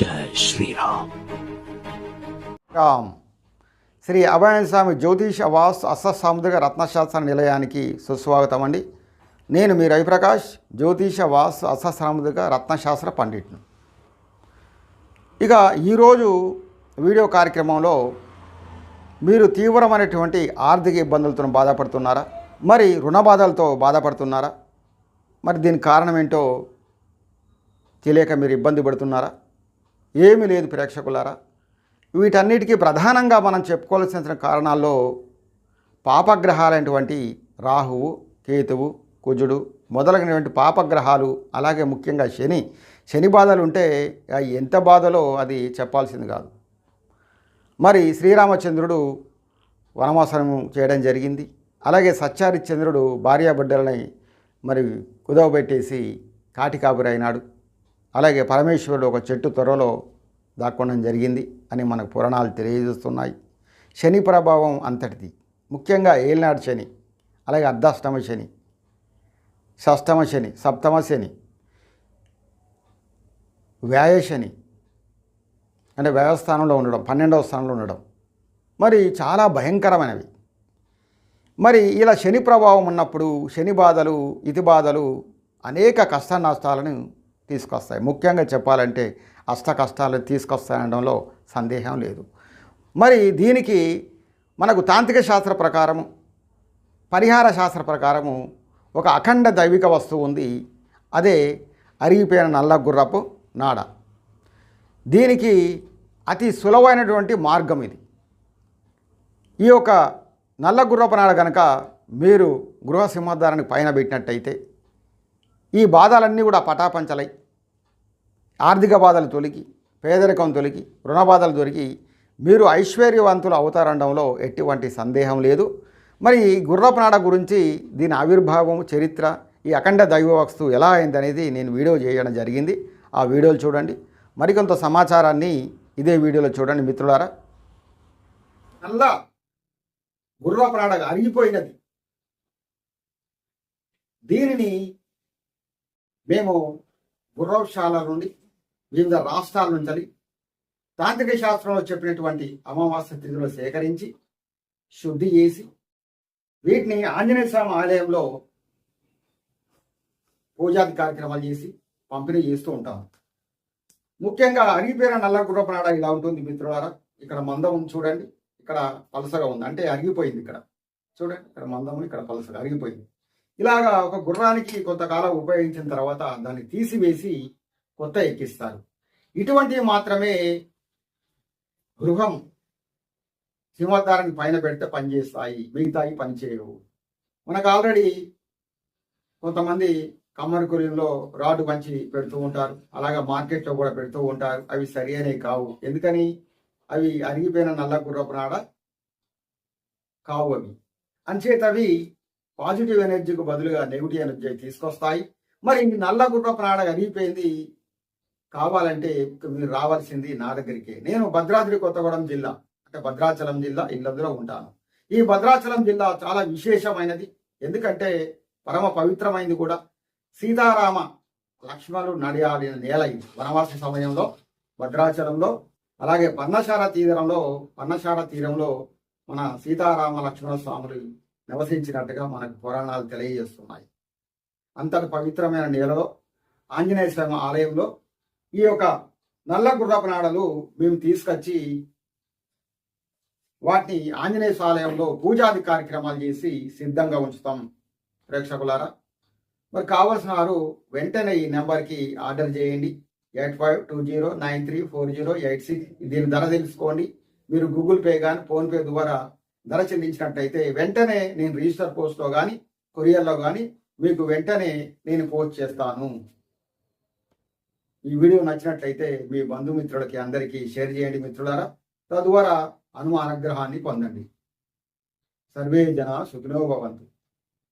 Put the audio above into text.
జై శ్రీరామ్ రామ్. శ్రీ అభయ స్వామి జ్యోతిష వాస్ అస్సాముద్రిక రత్నశాస్త్ర నిలయానికి సుస్వాగతం అండి. నేను మీ రవిప్రకాష్ జ్యోతిష వాస్ అస్సాముద్రిక రత్నశాస్త్ర పండిట్ను ఇక ఈరోజు వీడియో కార్యక్రమంలో మీరు తీవ్రమైనటువంటి ఆర్థిక ఇబ్బందులతో బాధపడుతున్నారా? మరి రుణ బాధలతో బాధపడుతున్నారా? మరి దీనికి కారణం ఏంటో తెలియక మీరు ఇబ్బంది పడుతున్నారా? ఏమీ లేదు ప్రేక్షకులారా. వీటన్నిటికీ ప్రధానంగా మనం చెప్పుకోవాల్సిన కారణాల్లో పాపగ్రహాలైనటువంటి రాహువు కేతువు కుజుడు మొదలైనటువంటి పాపగ్రహాలు అలాగే ముఖ్యంగా శని. శని బాధలు ఉంటే ఎంత బాధలో అది చెప్పాల్సింది కాదు. మరి శ్రీరామచంద్రుడు వనవాసనం చేయడం జరిగింది. అలాగే సత్యారిచంద్రుడు భార్యాబిడ్డలని మరి కుదవబెట్టేసి కాటికాపురి అలాగే పరమేశ్వరుడు ఒక చెట్టు త్వరలో దాక్కోవడం జరిగింది అని మనకు పురాణాలు తెలియజేస్తున్నాయి. శని ప్రభావం అంతటిది. ముఖ్యంగా ఏలినాడు శని అలాగే అర్ధాష్టమ శని షష్టమ శని సప్తమ శని వ్యాయ శని అంటే వ్యయస్థానంలో ఉండడం పన్నెండవ స్థానంలో ఉండడం. మరి చాలా భయంకరమైనవి. మరి ఇలా శని ప్రభావం ఉన్నప్పుడు శని బాధలు ఇతి బాధలు అనేక కష్ట నష్టాలను తీసుకొస్తాయి. ముఖ్యంగా చెప్పాలంటే అష్ట కష్టాలను తీసుకొస్తాయనడంలో సందేహం లేదు. మరి దీనికి మనకు తాంత్రిక శాస్త్ర ప్రకారము పరిహార శాస్త్ర ప్రకారము ఒక అఖండ దైవిక వస్తువు ఉంది. అదే అరిగిపోయిన నల్ల గుర్రపు నాడ. దీనికి అతి సులభమైనటువంటి మార్గం ఇది. ఈ యొక్క నల్ల గుర్రపు నాడ కనుక మీరు గృహ సింహద్వారానికి పైన పెట్టినట్టయితే ఈ బాధలన్నీ కూడా పటాపంచలై. ఆర్థిక బాధలు తొలగి పేదరికం తొలగి రుణ బాధలు దొరికి మీరు ఐశ్వర్యవంతులు అవుతారనడంలో ఎటువంటి సందేహం లేదు. మరి ఈ గుర్రపు నాడ గురించి దీని ఆవిర్భావం చరిత్ర ఈ అఖండ దైవ వస్తువు ఎలా అయింది అనేది నేను వీడియో చేయడం జరిగింది. ఆ వీడియోలు చూడండి. మరికొంత సమాచారాన్ని ఇదే వీడియోలో చూడండి మిత్రులారా. నల్లా గుర్రపనాడ అరిగిపోయినది. దీనిని మేము గుర్రవశాల నుండి వివిధ రాష్ట్రాల నుంచి తాంత్రిక శాస్త్రంలో చెప్పినటువంటి అమావాస్య తిథిలో సేకరించి శుద్ధి చేసి వీటిని ఆంజనేయ స్వామి ఆలయంలో పూజాది కార్యక్రమాలు చేసి పంపిణీ చేస్తూ ఉంటాం. ముఖ్యంగా అరిగిపోయిన నల్ల గుర్రపనాడ ఇలా ఉంటుంది మిత్రులారా. ఇక్కడ మందం చూడండి. ఇక్కడ పలసగా ఉంది. అంటే అరిగిపోయింది ఇక్కడ. చూడండి. ఇక్కడ మందము ఇక్కడ పలసగా అరిగిపోయింది. ఇలాగా ఒక గుర్రానికి కొంతకాలం ఉపయోగించిన తర్వాత దాన్ని తీసివేసి కొత్త ఎక్కిస్తారు. ఇటువంటివి మాత్రమే గృహం సింహద్వారానికి పైన పెడితే పనిచేస్తాయి మిగతాయి పనిచేయవు మనకు ఆల్రెడీ కొంతమంది కమ్మరి కురిలో రాడ్డు పంచి పెడుతూ ఉంటారు అలాగే మార్కెట్లో కూడా పెడుతూ ఉంటారు అవి సరి అనేవి కావు. ఎందుకని? అవి అరిగిపోయిన నల్ల గుర్రపు నాడ కావు అవి. అంచేత అవి పాజిటివ్ ఎనర్జీకి బదులుగా నెగిటివ్ ఎనర్జీ తీసుకొస్తాయి. మరి నల్ల గుర్ర నాడ అరిగిపోయింది. కావాలంటే మీరు రావాల్సింది నా దగ్గరికి. నేను భద్రాద్రి కొత్తగూడెం జిల్లా అంటే భద్రాచలం జిల్లా ఇళ్ళందులో ఉంటాను. ఈ భద్రాచలం జిల్లా చాలా విశేషమైనది. ఎందుకంటే పరమ పవిత్రమైంది కూడా. సీతారామ లక్ష్మణులు నడియాడిన నేల ఇది. వనవాస సమయంలో భద్రాచలంలో అలాగే పన్నశాల తీరంలో పన్నశాల తీరంలో మన సీతారామ లక్ష్మణ స్వాములు నివసించినట్టుగా మనకు పురాణాలు తెలియజేస్తున్నాయి. అంతటి పవిత్రమైన నేలలో ఆంజనేయ స్వామి ఆలయంలో ఈ యొక్క నల్ల గుర్రపు నాడలు మేము తీసుకొచ్చి వాటిని ఆంజనేయ ఆలయంలో పూజాది కార్యక్రమాలు చేసి సిద్ధంగా ఉంచుతాం. ప్రేక్షకులారా మరి కావలసిన వారు వెంటనే ఈ నెంబర్కి ఆర్డర్ చేయండి. Eight five two zero nine three four zero eight six. దీని ధర తెలుసుకోండి. మీరు గూగుల్ పే కానీ ఫోన్పే ద్వారా ధర చెల్లించినట్టయితే వెంటనే నేను రిజిస్టర్ పోస్ట్లో కానీ కొరియర్లో కానీ మీకు వెంటనే నేను పోస్ట్ చేస్తాను. ఈ వీడియో నచ్చినట్లయితే మీ బంధుమిత్రులకి అందరికీ షేర్ చేయండి మిత్రులారా. తద్వారా అనుమానగ్రహాన్ని పొందండి. సర్వే జన సుఖినో భవంతు.